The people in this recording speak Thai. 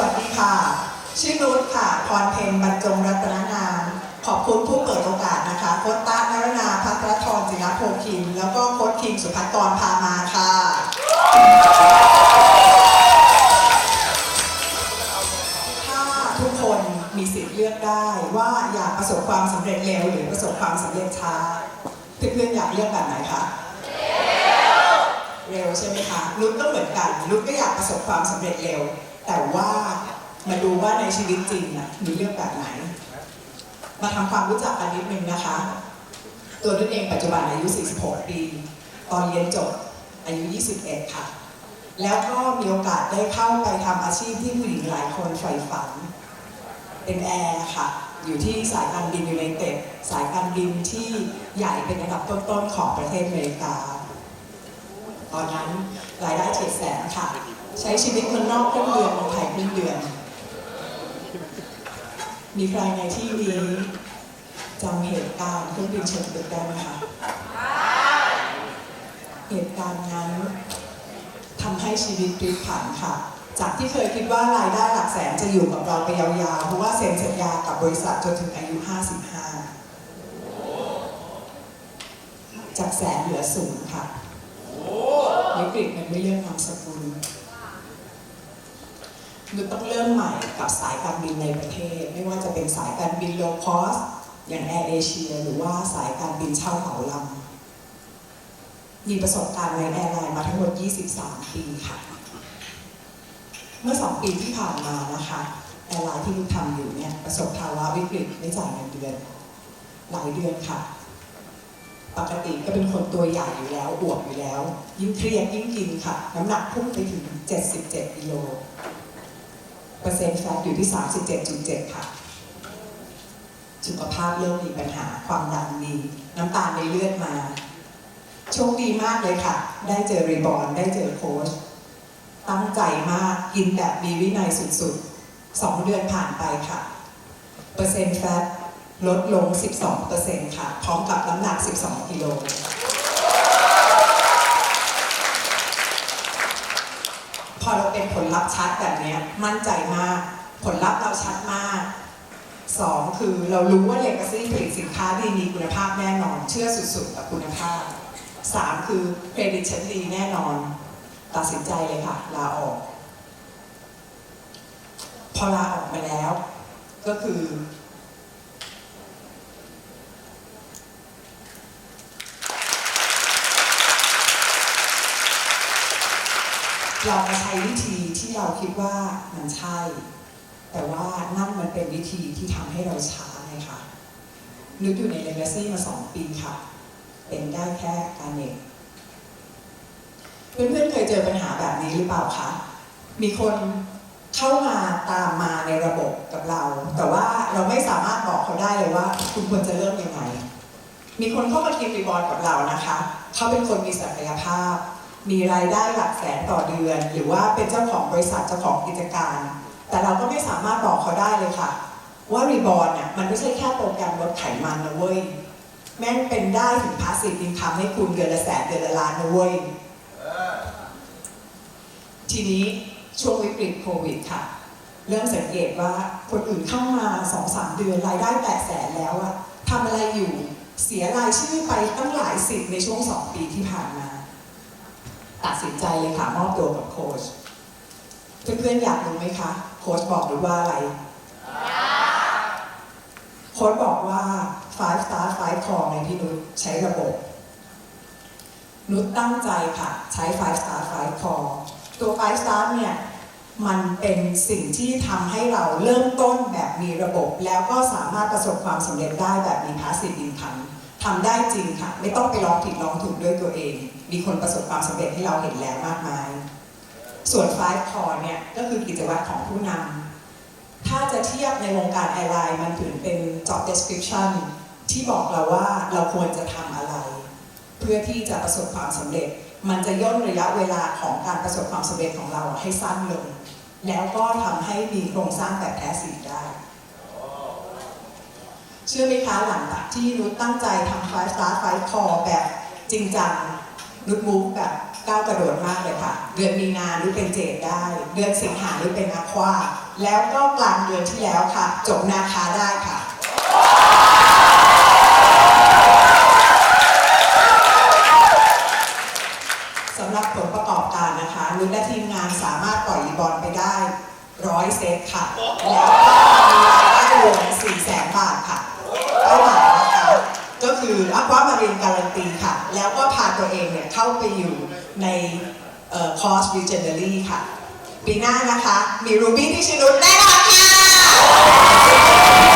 วัสดีค่ะ ชื่อนุชค่ะ พรเพนบรรจงรัตนงาม ขอบคุณผู้เปิดโอกาสนะคะ โคตตานรนาพัทรทรจิรโพคิน แล้วก็โคตคิงสุภัทกรพามาค่ะ ถ้าทุกคนมีสิทธิ์เลือกได้ว่าอยากประสบความสำเร็จเร็วหรือประสบความสำเร็จช้าเพื่อนๆอยากเลือกแบบไหนคะเร็วใช่ไหมคะนุชก็เหมือนกันนุชก็อยากประสบความสำเร็จเร็ว แต่ว่า ดูว่าในชีวิตจริงน่ะนุชเลือกแบบไหน มาทำความรู้จักกันนิดนึงนะคะ ตัวนุชเองปัจจุบันอายุ 46 ปี ตอนเรียนจบอายุ 21 ค่ะ แล้วก็มีโอกาสได้เข้าไปทำอาชีพที่ผู้หญิงหลายคนใฝ่ฝัน เป็นแอร์ค่ะ อยู่ที่สายการบินยูไนเต็ดสายการบินที่ใหญ่เป็นอันดับต้นๆของประเทศอเมริกา ตอนนั้นรายได้เจ็ดแสนค่ะ ใช้ชีวิตคนนอกครึ่งเดือนคนไทยครึ่งเดือน มีใครในที่นี้จำเหตุการณ์เครื่องบินชนตึกได้ไหมคะเหตุการณ์นั้นทำให้ชีวิตพลิกผันค่ะ จากที่เคยคิดว่ารายได้หลักแสนจะอยู่กับเราไปยาวๆ เพราะว่าเซ็นสัญญากับบริษัทจนถึงอายุ 55 จากแสนเหลือศูนย์ค่ะวิกฤตมันไม่เรื่องนามสกุล นุชต้องเริ่มใหม่กับสายการบินในประเทศ ไม่ว่าจะเป็นสายการบินโลคอสอย่างแอร์เอเชียหรือว่าสายการบินเช่าเหมาลำมีประสบการณ์ในแอร์ไลน์มาทั้งหมด 23 ปีค่ะ เมื่อ 2 ปีที่ผ่านมานะคะแอร์ไลน์ที่นุชทำอยู่เนี่ยประสบภาวะวิกฤตไม่จ่ายเงินเดือนหลายเดือนค่ะ ปกติก็เป็นคนตัวใหญ่อยู่แล้วอวบอยู่แล้ว ยิ่งเครียดยิ่งกินค่ะ น้ำหนักพุ่งไปถึง 77กิโล ปอร์เซ็นต์แฟตอยู่ที่ 37.7 ค่ะ สุขภาพเริ่มมีปัญหาความดันมีน้ำตาลในเลือดมา โชคดีมากเลยค่ะ ได้เจอรีบอร์นได้เจอโค้ชตั้งใจมากกินแบบมีวินัยสุดๆ 2 เดือนผ่านไปค่ะ เปอร์เซ็นต์แฟตลดลง 12%ค่ะ พร้อมกับน้ำหนัก 12 กิโล อเราเป็นผลลัพธ์ชัดแบบนี้มั่นใจมาก ผลลัพธ์เราชัดมากสองคือเรารู้ว่าเลกาซี่ผลิตสินค้าดีมีคุณภาพแน่นอน เชื่อสุดๆกับคุณภาพสามคือเครดิตชั้นดีแน่นอน ตัดสินใจเลยค่ะ ลาออก พอลาออกมาแล้ว ก็คือ เรามาใช้วิธีที่เราคิดว่ามันใช่ แต่ว่านั่นมันเป็นวิธีที่ทำให้เราช้าไงคะนึกอยู่ใน Legacy มาสองปีค่ะ เป็นได้แค่การเองเพื่อนๆเคยเจอปัญหาแบบนี้หรือเปล่าคะมีคนเข้ามาตามมาในระบบกับเรา แต่ว่าเราไม่สามารถบอกเขาได้เลยว่า คุณควรจะเริ่มยังไง มีคนเข้ามากินรีบอร์ดกับเรานะคะ เขาเป็นคนมีศักยภาพ มีรายได้หลักแสนต่อเดือน หรือว่าเป็นเจ้าของบริษัทเจ้าของกิจการ แต่เราก็ไม่สามารถบอกเขาได้เลยค่ะ ว่ารีบอร์ดเนี่ยมันไม่ใช่แค่โปรแกรมลดไขมันนะเว้ยแม่งเป็นได้ถึงพาสซีฟอินคัมให้คุณเดือนละแสนเดือนละล้านนะเว้ยทีนี้ช่วงวิกฤตโควิดค่ะ เริ่มสังเกตว่าคนอื่นเข้ามาสองสามเดือนรายได้แตะแสนแล้วอะทำอะไรอยู่เสียรายชื่อไปตั้งหลายสิบในช่วงสองปีที่ผ่านมา ตัดสินใจเลยค่ะมอบตัวกับโค้ชเพื่อนๆอยากรู้ไหมคะโค้ชบอกหรือว่าอะไรโค้ชบอกว่า five star five core ในที่นุชใช้ระบบ นุชตั้งใจค่ะ ใช้ five star five core ตัว five star เนี่ยมันเป็นสิ่งที่ทำให้เราเริ่มต้นแบบมีระบบ แล้วก็สามารถประสบความสำเร็จได้แบบมี passive income ทำได้จริงค่ะ ไม่ต้องไปลองผิดลองถูกด้วยตัวเอง มีคนประสบความสำเร็จให้เราเห็นแล้วมากมาย ส่วน five core เนี่ยก็คือกิจวัตรของผู้นำถ้าจะเทียบในวงการแอร์ไลน์มันถือเป็น job description ที่บอกเราว่าเราควรจะทำอะไร เพื่อที่จะประสบความสำเร็จ มันจะย่นระยะเวลาของการประสบความสำเร็จของเราให้สั้นลง แล้วก็ทำให้มีโครงสร้างแบบแพสซีฟได้ เชื่อไหมคะหลังจากที่นุชตั้งใจทำ five star five core แบบจริงจังนุชมูฟแบบก้าวกระโดดมากเลยค่ะ เดือนมีนาหรือเป็นเจดได้ เดือนสิงหาหรือเป็นอควา แล้วก็กลางเดือนที่แล้วค่ะ จบนาคาได้ค่ะสำหรับผลประกอบการนะคะลุ้นและทีมงานสามารถปล่อยรีบอลไปได้ร้อยเซตค่ะแล้วก็มีรายได้รวม4แสนบาทค่ะเป้าหมายนะคะ ก็ คืออัพวามารีนการันตีค่ะ แล้วก็พาตัวเองเนี่ยเข้าไปอยู่ในคอร์สวิจเนอรี่ค่ะ ปีหน้านะคะ มีรูบี้ที่ชนุดแน่นอนค่ะ